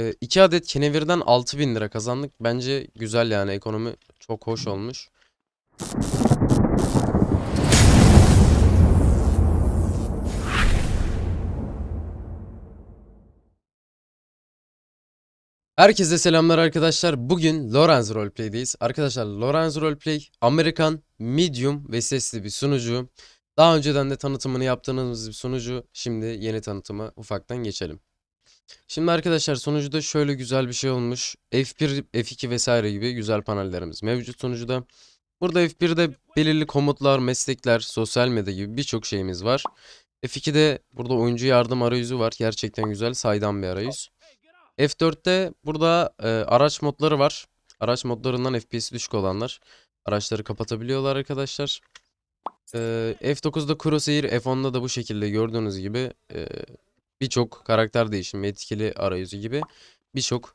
Ee, iki adet kenevirden 6000 lira kazandık. Bence güzel yani ekonomi çok hoş olmuş. Herkese selamlar arkadaşlar. Bugün Lorenz Roleplay'deyiz. Arkadaşlar Lorenz Roleplay Amerikan, medium ve sesli bir sunucu. Daha önceden de tanıtımını yaptığımız bir sunucu. Şimdi yeni tanıtıma ufaktan geçelim. Şimdi arkadaşlar sunucuda şöyle güzel bir şey olmuş. F1, F2 vesaire gibi güzel panellerimiz mevcut sunucuda. Burada F1'de belirli komutlar, meslekler, sosyal medya gibi birçok şeyimiz var. F2'de burada oyuncu yardım arayüzü var. Gerçekten güzel, saydam bir arayüz. F4'te burada e, araç modları var. Araç modlarından FPS düşük olanlar araçları kapatabiliyorlar arkadaşlar. E, F9'da Crosshair, F10'da da bu şekilde gördüğünüz gibi e, birçok karakter değişimi, etkili arayüzü gibi birçok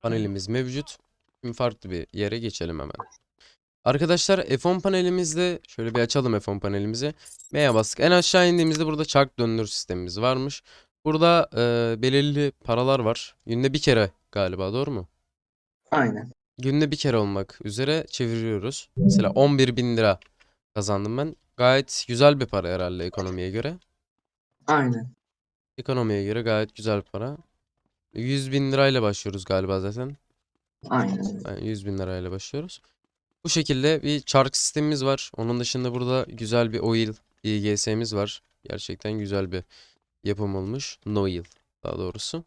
panelimiz mevcut. Şimdi farklı bir yere geçelim hemen. Arkadaşlar F10 panelimizde şöyle bir açalım F10 panelimizi. M'ye bastık. En aşağı indiğimizde burada çark döndür sistemimiz varmış. Burada e, belirli paralar var. Günde bir kere galiba doğru mu? Aynen. Günde bir kere olmak üzere çeviriyoruz. Mesela 11 bin lira kazandım ben. Gayet güzel bir para herhalde ekonomiye göre. Aynen. Ekonomiye göre gayet güzel para. 100 bin lirayla başlıyoruz galiba zaten. Aynen. Yani 100 bin lirayla başlıyoruz. Bu şekilde bir çark sistemimiz var. Onun dışında burada güzel bir oil IGS'miz var. Gerçekten güzel bir yapım olmuş. Noil daha doğrusu.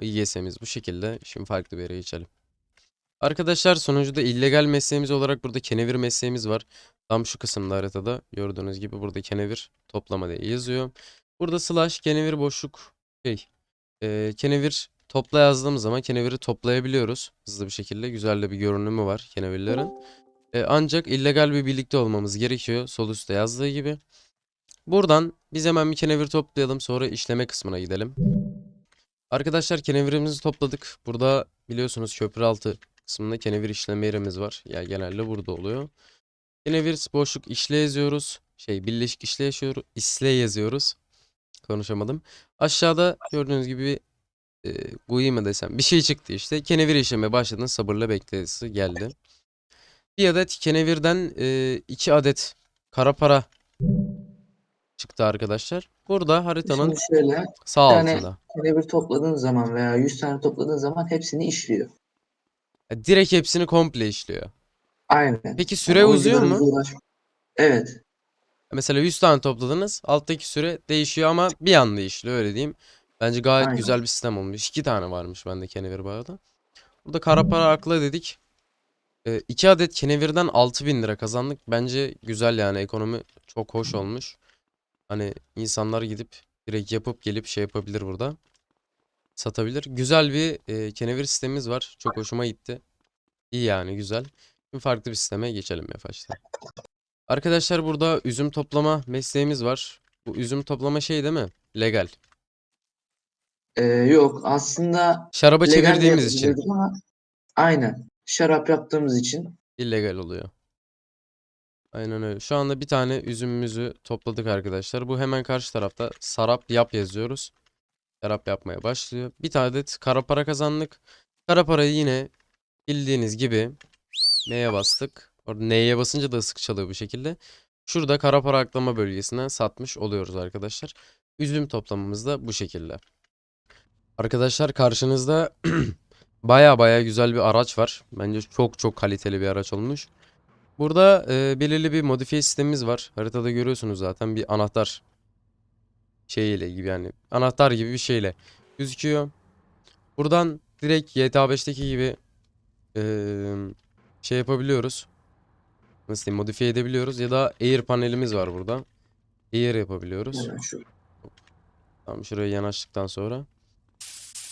IGS'miz bu şekilde. Şimdi farklı bir yere geçelim. Arkadaşlar sonucuda illegal mesleğimiz olarak burada kenevir mesleğimiz var. Tam şu kısımda haritada gördüğünüz gibi burada kenevir toplama diye yazıyor. Burada slash kenevir boşluk şey e, kenevir topla yazdığımız zaman keneviri toplayabiliyoruz. Hızlı bir şekilde güzel de bir görünümü var kenevirlerin. E, ancak illegal bir birlikte olmamız gerekiyor. Sol üstte yazdığı gibi. Buradan biz hemen bir kenevir toplayalım. Sonra işleme kısmına gidelim. Arkadaşlar kenevirimizi topladık. Burada biliyorsunuz köprü altı kısmında kenevir işleme yerimiz var. Yani genelde burada oluyor. Kenevir boşluk işle yazıyoruz. Şey birleşik işle yaşıyor, isle yazıyoruz. Konuşamadım. Aşağıda gördüğünüz gibi e, GUI mi desem bir şey çıktı işte. Kenevir işleme başladın sabırla bekleyesi geldi. Bir adet kenevirden e, iki adet kara para çıktı arkadaşlar. Burada haritanın Şimdi şöyle sağ bir tane altında. kenevir topladığın zaman veya 100 tane topladığın zaman hepsini işliyor. Ya Direkt hepsini komple işliyor. Aynen. Peki süre Yani uzuyor mu? uğraş- Evet. Mesela 100 tane topladınız. Alttaki süre değişiyor ama bir anda işliyor öyle diyeyim. Bence gayet Aynen. güzel bir sistem olmuş. İki tane varmış bende kenevir bu arada. Burada kara para akla dedik. Ee, iki adet kenevirden 6000 lira kazandık. Bence güzel yani ekonomi çok hoş olmuş. Hani insanlar gidip direkt yapıp gelip şey yapabilir burada. Satabilir. Güzel bir e, kenevir sistemimiz var. Çok hoşuma gitti. İyi yani güzel. Şimdi farklı bir sisteme geçelim yavaştan. Arkadaşlar burada üzüm toplama mesleğimiz var. Bu üzüm toplama şey değil mi? Legal. Ee, yok aslında Şaraba legal çevirdiğimiz için yapabilirdik ama aynen. Şarap yaptığımız için illegal oluyor. Aynen öyle. Şu anda bir tane üzümümüzü topladık arkadaşlar. Bu hemen karşı tarafta sarap yap yazıyoruz. Şarap yapmaya başlıyor. Bir tane adet kara para kazandık. Kara parayı yine bildiğiniz gibi neye bastık? Orada neye basınca da ısık çalıyor bu şekilde. Şurada kara para aklama bölgesinden satmış oluyoruz arkadaşlar. Üzüm toplamamız da bu şekilde. Arkadaşlar karşınızda baya baya güzel bir araç var. Bence çok çok kaliteli bir araç olmuş. Burada e, belirli bir modifiye sistemimiz var. Haritada görüyorsunuz zaten bir anahtar şeyiyle gibi yani anahtar gibi bir şeyle gözüküyor. Buradan direkt GTA 5'teki gibi e, şey yapabiliyoruz. Nasıl diyeyim modifiye edebiliyoruz ya da air panelimiz var burada. Air yapabiliyoruz. Tamam şuraya yanaştıktan sonra.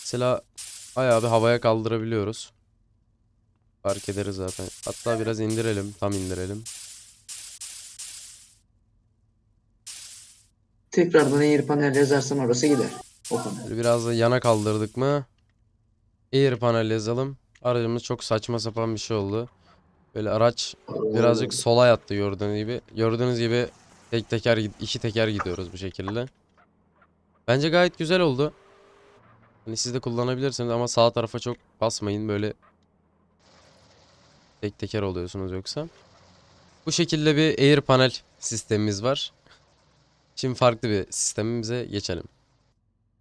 Mesela bayağı bir havaya kaldırabiliyoruz. Fark ederiz zaten. Hatta biraz indirelim. Tam indirelim. tekrardan air panel yazarsan orası gider. O panel. Biraz da yana kaldırdık mı? Air panel yazalım. Aracımız çok saçma sapan bir şey oldu. Böyle araç birazcık sola yattı gördüğünüz gibi. Gördüğünüz gibi tek teker iki teker gidiyoruz bu şekilde. Bence gayet güzel oldu. Hani siz de kullanabilirsiniz ama sağ tarafa çok basmayın böyle tek teker oluyorsunuz yoksa. Bu şekilde bir air panel sistemimiz var. Şimdi farklı bir sistemimize geçelim.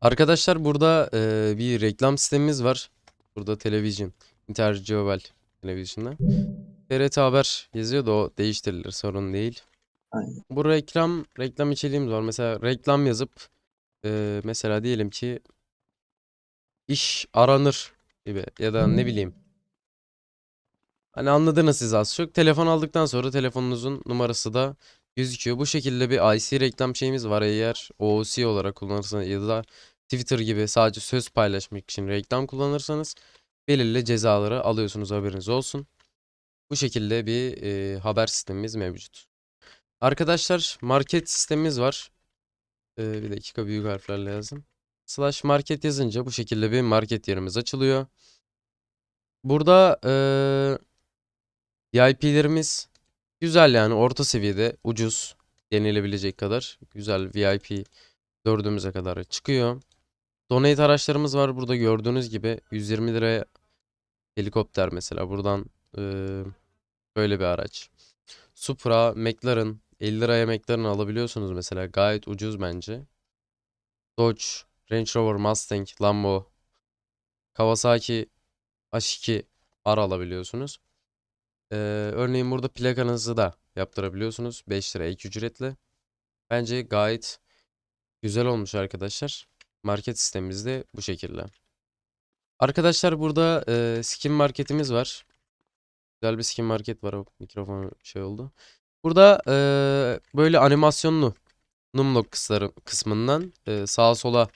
Arkadaşlar burada e, bir reklam sistemimiz var. Burada televizyon. Intercable televizyonda. TRT Haber yazıyor da o değiştirilir sorun değil. Aynen. Bu reklam reklam içeriğimiz var. Mesela reklam yazıp e, mesela diyelim ki iş aranır gibi ya da ne bileyim. Hani anladınız siz az çok. Telefon aldıktan sonra telefonunuzun numarası da gözüküyor. Bu şekilde bir IC reklam şeyimiz var. Eğer OOC olarak kullanırsanız ya da Twitter gibi sadece söz paylaşmak için reklam kullanırsanız belirli cezaları alıyorsunuz haberiniz olsun. Bu şekilde bir e, haber sistemimiz mevcut. Arkadaşlar market sistemimiz var. E, bir dakika büyük harflerle yazın. Slash market yazınca bu şekilde bir market yerimiz açılıyor. Burada e, VIP'lerimiz güzel yani orta seviyede ucuz denilebilecek kadar güzel VIP dördümüze kadar çıkıyor. Donate araçlarımız var burada gördüğünüz gibi 120 liraya helikopter mesela buradan e, böyle bir araç. Supra, McLaren 50 liraya McLaren alabiliyorsunuz mesela gayet ucuz bence. Dodge, Range Rover, Mustang, Lambo, Kawasaki H2 R alabiliyorsunuz. Ee, örneğin burada plakanızı da yaptırabiliyorsunuz 5 lira ek ücretle. Bence gayet güzel olmuş arkadaşlar. Market sistemimiz de bu şekilde. Arkadaşlar burada e, skin marketimiz var. Güzel bir skin market var. Mikrofon şey oldu. Burada e, böyle animasyonlu numlock kısları, kısmından e, sağa sola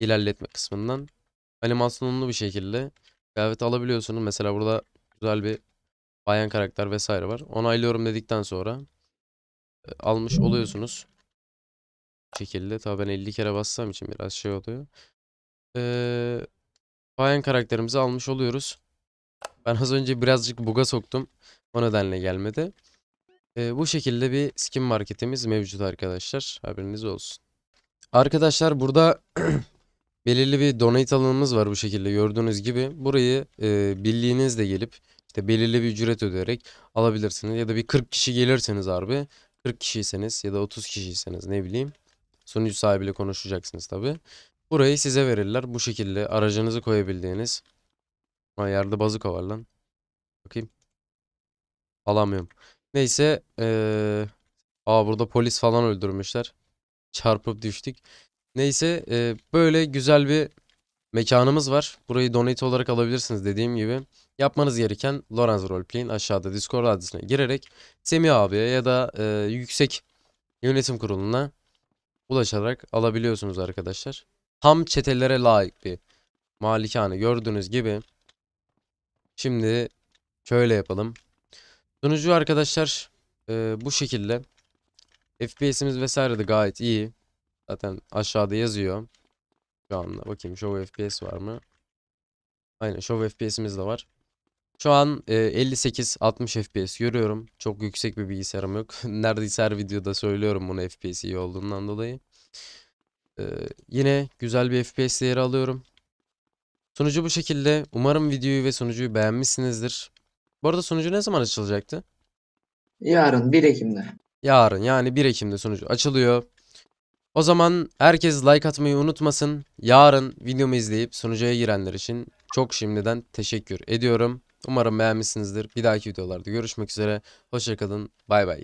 ilerletme kısmından animasyonlu bir şekilde kıyafet alabiliyorsunuz. Mesela burada güzel bir bayan karakter vesaire var. Onaylıyorum dedikten sonra e, almış oluyorsunuz. Bu şekilde. Tabii ben 50 kere bassam için biraz şey oluyor. Ee, bayan karakterimizi almış oluyoruz. Ben az önce birazcık buga soktum. O nedenle gelmedi. Ee, bu şekilde bir skin marketimiz mevcut arkadaşlar. Haberiniz olsun. Arkadaşlar burada belirli bir donate alanımız var bu şekilde gördüğünüz gibi. Burayı e, birliğinizle gelip işte belirli bir ücret ödeyerek alabilirsiniz. Ya da bir 40 kişi gelirseniz harbi 40 kişiyseniz ya da 30 kişiyseniz ne bileyim sunucu sahibiyle konuşacaksınız tabi. Burayı size verirler. Bu şekilde aracınızı koyabildiğiniz. Ha yerde bazuka var lan. Bakayım. Alamıyorum. Neyse. Eee aa burada polis falan öldürmüşler. Çarpıp düştük. Neyse eee, böyle güzel bir mekanımız var. Burayı donate olarak alabilirsiniz dediğim gibi. Yapmanız gereken Lorenz Roleplay'in aşağıda Discord adresine girerek Semih abiye ya da eee, yüksek yönetim kuruluna ulaşarak alabiliyorsunuz arkadaşlar. Tam çetelere layık bir malikane gördüğünüz gibi. Şimdi şöyle yapalım. Sunucu arkadaşlar e, bu şekilde. FPS'imiz vesaire de gayet iyi. Zaten aşağıda yazıyor. Şu anda bakayım Show FPS var mı? Aynen Show FPS'imiz de var. Şu an e, 58-60 FPS görüyorum. Çok yüksek bir bilgisayarım yok. Neredeyse her videoda söylüyorum bunu FPS iyi olduğundan dolayı. E, yine güzel bir FPS değeri alıyorum. Sunucu bu şekilde. Umarım videoyu ve sunucuyu beğenmişsinizdir. Bu arada sunucu ne zaman açılacaktı? Yarın 1 Ekim'de. Yarın yani 1 Ekim'de sunucu açılıyor. O zaman herkes like atmayı unutmasın. Yarın videomu izleyip sunucuya girenler için çok şimdiden teşekkür ediyorum. Umarım beğenmişsinizdir. Bir dahaki videolarda görüşmek üzere. Hoşçakalın. Bay bay.